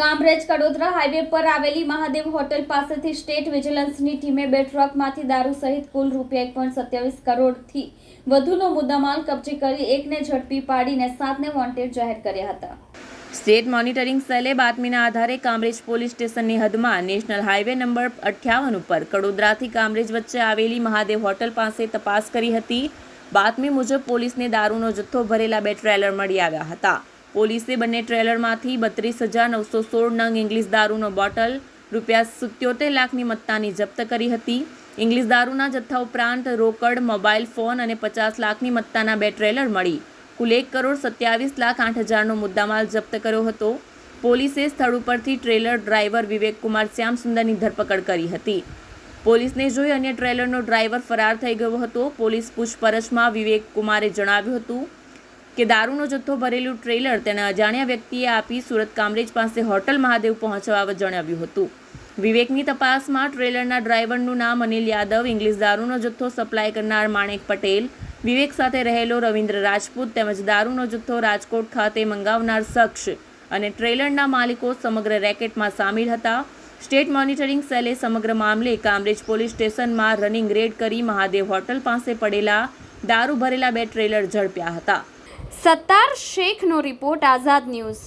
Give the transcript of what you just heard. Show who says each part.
Speaker 1: Kamrej Kadodara highway પર આવેલી Mahadev hotel પાસેથી સ્ટેટ વિજિલન્સની ટીમે બે ટ્રકમાંથી દારૂ સહિત કુલ રૂપિયા એક પોઈન્ટ સત્યાવીસ કરોડથી વધુનો મુદ્દામાલ કબજે કરી એકને ઝડપી પાડીને સાતને વોન્ટેડ જાહેર કર્યા હતા.
Speaker 2: સ્ટેટ મોનિટરિંગ સેલે બાતમીના આધારે કામરેજ પોલીસ સ્ટેશનની હદમાં નેશનલ હાઈવે નંબર અઠ્યાવન ઉપર કડોદરાથી કામરેજ વચ્ચે આવેલી મહાદેવ હોટલ પાસે તપાસ કરી હતી. બાતમી મુજબ પોલીસને દારૂનો જથ્થો ભરેલા બે ટ્રેલર મળી આવ્યા હતા. પોલીસે બંને ટ્રેલરમાંથી બત્રીસ હજાર નવસો સોળ નંગ ઇંગ્લિશ દારૂનો બોટલ, રૂપિયા સિત્યોતેર લાખની મત્તાની જપ્ત કરી હતી. ઇંગ્લિશ દારૂના જથ્થા ઉપરાંત રોકડ, મોબાઈલ ફોન અને પચાસ લાખની મત્તાના બે ટ્રેલર મળી. કુલ એક કરોડ સત્યાવીસ લાખ આઠ હજારનો મુદ્દામાલ જપ્ત કર્યો હતો. પોલીસે સ્થળ ઉપરથી ટ્રેલર ડ્રાઈવર વિવેક કુમાર શ્યામસુંદરની ધરપકડ કરી હતી. પોલીસને જોઈ અન્ય ટ્રેલરનો ડ્રાઈવર ફરાર થઈ ગયો હતો. પોલીસ પૂછપરછમાં વિવેક કુમારે જણાવ્યું હતું કે દારૂનો જથ્થો ભરેલું ટ્રેલર તેના અજાણ્યા વ્યક્તિએ આપી સુરત કામરેજ પાસે હોટલ મહાદેવ પહોંચવા જણાવ્યું હતું. વિવેકની તપાસમાં ટ્રેલરના ડ્રાઈવરનું નામ અનિલ યાદવ, ઇંગ્લિશ દારૂનો જથ્થો સપ્લાય કરનાર માણેક પટેલ, વિવેક સાથે રહેલો રવિન્દ્ર રાજપૂત તેમજ દારૂનો જથ્થો રાજકોટ ખાતે મંગાવનાર શખ્સ અને ટ્રેલરના માલિકો સમગ્ર રેકેટમાં સામેલ હતા. સ્ટેટ મોનિટરિંગ સેલે સમગ્ર મામલે કામરેજ પોલીસ સ્ટેશનમાં રનિંગ રેડ કરી મહાદેવ હોટલ પાસે પડેલા દારૂ ભરેલા બે ટ્રેલર ઝડપ્યા હતા.
Speaker 1: સત્તાર શેખનો રિપોર્ટ આઝાદ ન્યૂઝ.